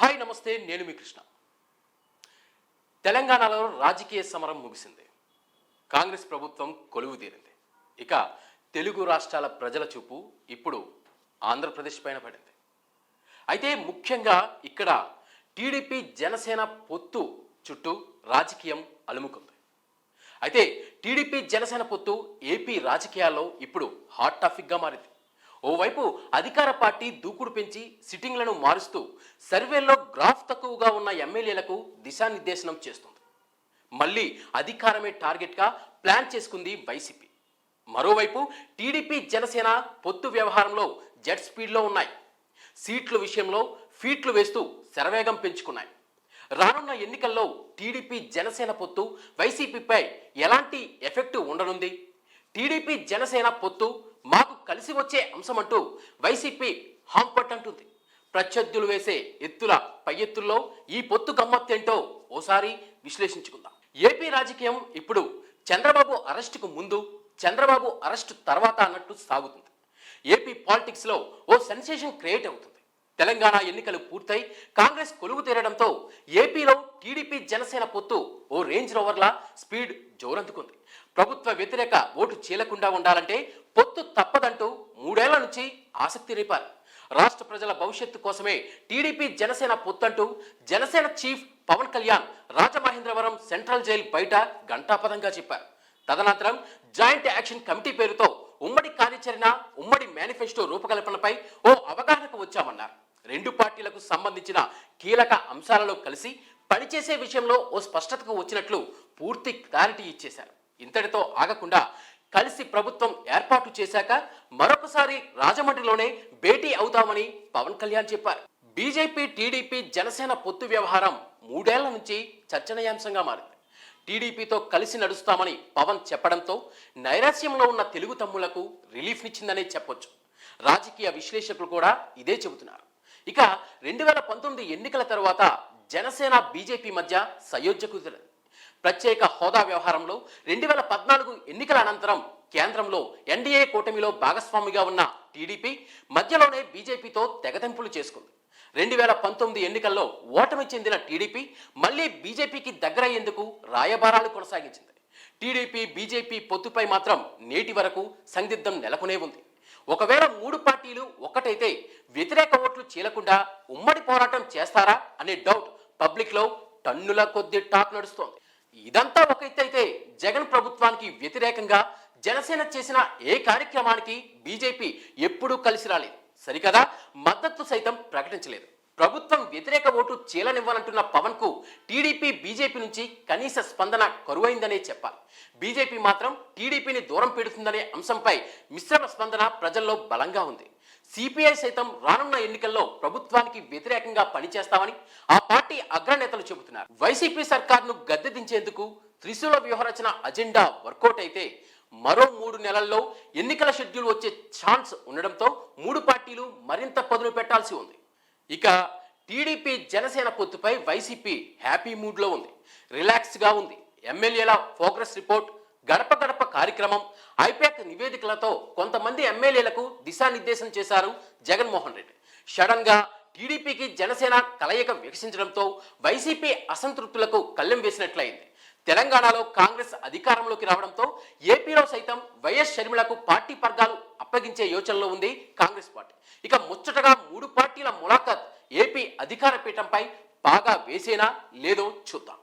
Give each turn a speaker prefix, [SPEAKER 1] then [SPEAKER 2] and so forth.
[SPEAKER 1] Hi నమస్తే నేను మీ కృష్ణ. తెలంగాణలో రాజకీయ సమరం ముగిసింది. కాంగ్రెస్ ప్రభుత్వం కొలువు తీరింది. ఇక తెలుగు రాష్ట్రాల ప్రజల చూపు ఇప్పుడు ఆంధ్రప్రదేశ్ పైన పడింది. అయితే ముఖ్యంగా ఇక్కడ టీడీపీ జనసేన పొత్తు చుట్టూ రాజకీయం అలుముకుంది. అయితే టీడీపీ జనసేన పొత్తు ఏపీ రాజకీయాల్లో ఇప్పుడు హాట్ టాపిక్గా మారింది. ఓవైపు అధికార పార్టీ దూకుడు పెంచి సిట్టింగ్లను మారుస్తూ సర్వేల్లో గ్రాఫ్ తక్కువగా ఉన్న ఎమ్మెల్యేలకు దిశానిర్దేశనం చేస్తుంది. మళ్ళీ అధికారమే టార్గెట్గా ప్లాన్ చేసుకుంది వైసీపీ. మరోవైపు టీడీపీ జనసేన పొత్తు వ్యవహారంలో జెట్ స్పీడ్లో ఉన్నాయి. సీట్ల విషయంలో ఫీట్లు వేస్తూ శరవేగం పెంచుకున్నాయి. రానున్న ఎన్నికల్లో టీడీపీ జనసేన పొత్తు వైసీపీపై ఎలాంటి ఎఫెక్ట్ ఉండనుంది? టీడీపీ జనసేన పొత్తు కలిసి వచ్చే అంశమంటూ వైసీపీ హాంపట్ అంటుంది. ప్రత్యర్థులు వేసే ఎత్తుల పై ఎత్తుల్లో ఈ పొత్తు గమ్మత్తేంటో ఓసారి విశ్లేషించుకుందాం. ఏపీ రాజకీయం ఇప్పుడు చంద్రబాబు అరెస్టుకు ముందు చంద్రబాబు అరెస్టు తర్వాత అన్నట్టు సాగుతుంది. ఏపీ పాలిటిక్స్లో ఓ సెన్సేషన్ క్రియేట్ అవుతుంది. తెలంగాణ ఎన్నికలు పూర్తయి కాంగ్రెస్ కొలువు తీరడంతో ఏపీలో టీడీపీ జనసేన పొత్తు ఓ రేంజ్ రోవర్లా స్పీడ్ జోరందుకుంది. ప్రభుత్వ వ్యతిరేక ఓటు చీలకుండా ఉండాలంటే పొత్తు తప్పదంటూ మూడేళ్ళ నుంచి ఆసక్తి రేపారు. రాష్ట్ర ప్రజల భవిష్యత్తు కోసమే TDP Janasena పొత్తంటూ Janasena chief Pawan Kalyan Rajamahendravaram central jail బయట ఘంటాపదంగా చెప్పారు. తదనంతరం జాయింట్ యాక్షన్ కమిటీ పేరుతో ఉమ్మడి కార్యాచరణ ఉమ్మడి మేనిఫెస్టో రూపకల్పనపై ఓ అవగాహనకు వచ్చామన్నారు. రెండు పార్టీలకు సంబంధించిన కీలక అంశాలలో కలిసి పనిచేసే విషయంలో ఓ స్పష్టతకు వచ్చినట్లు పూర్తి క్లారిటీ ఇచ్చేశారు. ఇంతటితో ఆగకుండా కలిసి ప్రభుత్వం ఏర్పాటు చేశాక మరొకసారి రాజమండ్రిలోనే భేటీ అవుతామని పవన్ కళ్యాణ్ చెప్పారు. బీజేపీ టీడీపీ జనసేన పొత్తు వ్యవహారం మూడేళ్ళ నుంచి చర్చనీయాంశంగా మారింది. టీడీపీతో కలిసి నడుస్తామని పవన్ చెప్పడంతో నైరాశ్యంలో ఉన్న తెలుగు తమ్ములకు రిలీఫ్నిచ్చిందనే చెప్పొచ్చు. రాజకీయ విశ్లేషకులు కూడా ఇదే చెబుతున్నారు. ఇక రెండు వేల పంతొమ్మిది ఎన్నికల తర్వాత జనసేన బీజేపీ మధ్య సయోధ్య కుదిరింది. ప్రత్యేక హోదా వ్యవహారంలో రెండు వేల పద్నాలుగు ఎన్నికల అనంతరం కేంద్రంలో ఎన్డీఏ కూటమిలో భాగస్వామిగా ఉన్న టీడీపీ మధ్యలోనే బీజేపీతో తెగతెంపులు చేసుకుంది. రెండు వేల పంతొమ్మిది ఎన్నికల్లో ఓటమి చెందిన టీడీపీ మళ్ళీ బీజేపీకి దగ్గరయ్యేందుకు రాయబారాలు కొనసాగించింది. టీడీపీ బీజేపీ పొత్తుపై మాత్రం నేటి వరకు సందిగ్ధం నెలకొనే ఉంది. ఒకవేళ మూడు పార్టీలు ఒక్కటైతే వ్యతిరేక ఓట్లు చీలకుండా ఉమ్మడి పోరాటం చేస్తారా అనే డౌట్ పబ్లిక్లో టన్నుల కొద్ది టాక్ నడుస్తోంది. ఇదంతా ఒక అయితే జగన్ ప్రభుత్వానికి వ్యతిరేకంగా జనసేన చేసిన ఏ కార్యక్రమానికి బీజేపీ ఎప్పుడూ కలిసి రాలేదు. సరికదా? మద్దతు సైతం ప్రకటించలేదు. ప్రభుత్వం వ్యతిరేక ఓటు చీలనివ్వాలంటున్న పవన్కు టీడీపీ బీజేపీ నుంచి కనీస స్పందన కరువైందనే చెప్పాలి. బీజేపీ మాత్రం టీడీపీని దూరం పెడుతుందనే అంశంపై మిశ్రమ స్పందన ప్రజల్లో బలంగా ఉంది. సిపిఐ సైతం రానున్న ఎన్నికల్లో ప్రభుత్వానికి వ్యతిరేకంగా పనిచేస్తామని ఆ పార్టీ అగ్రనేతలు చెబుతున్నారు. వైసీపీ సర్కార్ను గద్దె దించేందుకు త్రిశూల వ్యూహరచన అజెండా వర్కౌట్ అయితే మరో మూడు నెలల్లో ఎన్నికల షెడ్యూల్ వచ్చే ఛాన్స్ ఉండడంతో మూడు పార్టీలు మరింత పదును పెట్టాల్సి ఉంది. ఇక టీడీపీ జనసేన పొత్తుపై వైసీపీ హ్యాపీ మూడ్లో ఉంది. రిలాక్స్గా ఉంది. ఎమ్మెల్యేల ప్రోగ్రెస్ రిపోర్ట్ గడప గడప కార్యక్రమం ఐపాక్ నివేదికలతో కొంతమంది ఎమ్మెల్యేలకు దిశానిర్దేశం చేశారు జగన్మోహన్ రెడ్డి. సడన్గా టీడీపీకి జనసేన కలయిక వికసించడంతో వైసీపీ అసంతృప్తులకు కళ్ళెం వేసినట్లయింది. తెలంగాణలో కాంగ్రెస్ అధికారంలోకి రావడంతో ఏపీలో సైతం వైఎస్ షర్మిలకు పార్టీ పర్గాలు అప్పగించే యోచనలో ఉంది కాంగ్రెస్ పార్టీ. ఇక ముచ్చటగా మూడు పార్టీల ములాఖత్ ఏపీ అధికార పీఠంపై బాగా వేసేనా లేదో చూద్దాం.